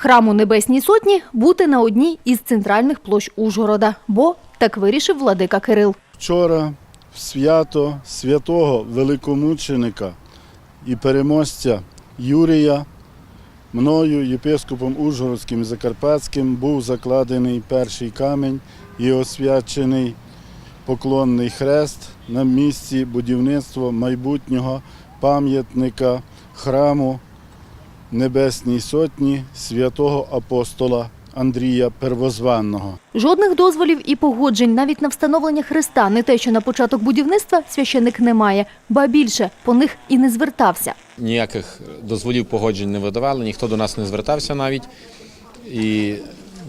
Храму Небесній Сотні бути на одній із центральних площ Ужгорода, бо так вирішив владика Кирил. Вчора в свято святого великомученика і переможця Юрія мною, єпископом Ужгородським і Закарпатським, був закладений перший камінь і освячений поклонний хрест на місці будівництва майбутнього пам'ятника храму Небесній Сотні святого апостола Андрія Первозванного. Жодних дозволів і погоджень навіть на встановлення хреста, не те, що на початок будівництва священик не має, ба більше по них і не звертався. Ніяких дозволів погоджень не видавали, ніхто до нас не звертався навіть. І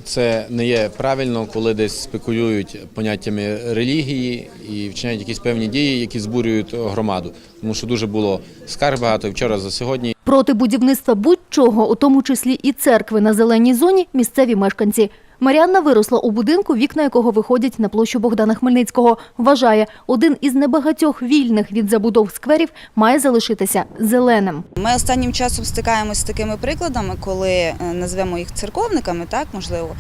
це не є правильно, коли десь спекулюють поняттями релігії і вчиняють якісь певні дії, які збурюють громаду. Тому що дуже було скарг багато вчора за сьогодні. Проти будівництва будь-чого, у тому числі і церкви на зеленій зоні, місцеві мешканці. Маріанна виросла у будинку, вікна якого виходять на площу Богдана Хмельницького. Вважає, один із небагатьох вільних від забудов скверів має залишитися зеленим. Ми останнім часом стикаємося з такими прикладами, коли е, назвемо їх церковниками, так можливо.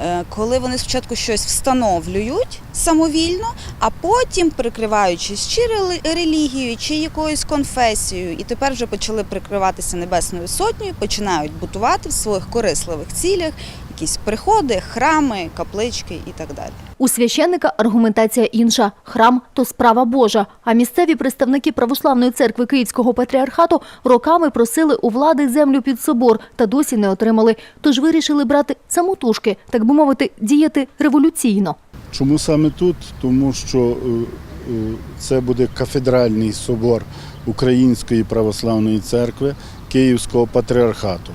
Е, Коли вони спочатку щось встановлюють самовільно, а потім, прикриваючись чи релігією, чи якоюсь конфесією, і тепер вже почали прикриватися небесною сотнею, починають будувати в своїх корисливих цілях якісь приходи, храми, каплички і так далі. У священника аргументація інша. Храм – то справа Божа. А місцеві представники Православної церкви Київського патріархату роками просили у влади землю під собор та досі не отримали. Тож вирішили брати самотужки, так би мовити, діяти революційно. Чому саме тут? Тому що е, е, це буде кафедральний собор Української православної церкви Київського патріархату.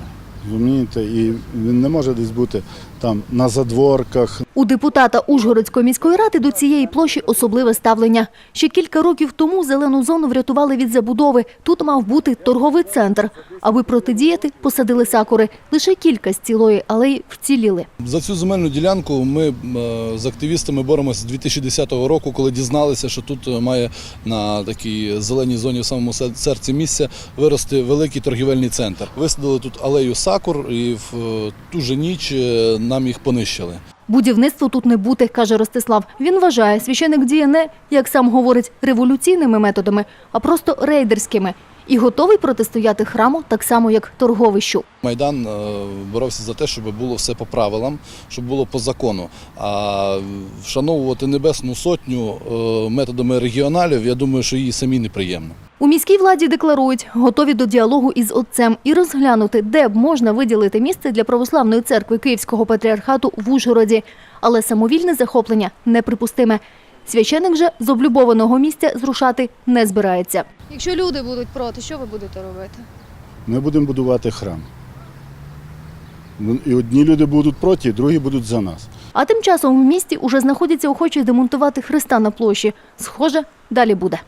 Розумієте? І він не може десь бути там на задворках, У депутата Ужгородської міської ради до цієї площі особливе ставлення. Ще кілька років тому зелену зону врятували від забудови. Тут мав бути торговий центр. Аби протидіяти, посадили сакури. Лише кілька з цілої алеї вціліли. За цю земельну ділянку ми е, з активістами боремося з 2010 року, коли дізналися, що тут е, має на такій зеленій зоні в самому серці місця вирости великий торгівельний центр. Висадили тут алею сакур і в е, ту же ніч е, нам їх понищили. Будівництву тут не бути, каже Ростислав. Він вважає, священик діє не, як сам говорить, революційними методами, а просто рейдерськими. І готовий протистояти храму так само, як торговищу. Майдан е, боровся за те, щоб було все по правилам, щоб було по закону. А вшановувати Небесну Сотню методами регіоналів, я думаю, що їй самі неприємно. У міській владі декларують, готові до діалогу із отцем і розглянути, де б можна виділити місце для православної церкви Київського патріархату в Ужгороді. Але самовільне захоплення неприпустиме. Священик же з облюбованого місця зрушати не збирається. Якщо люди будуть проти, що ви будете робити? ми будемо будувати храм. Ну, І одні люди будуть проти, другі будуть за нас. А тим часом в місті уже знаходяться охочі демонтувати хреста на площі. Схоже, далі буде.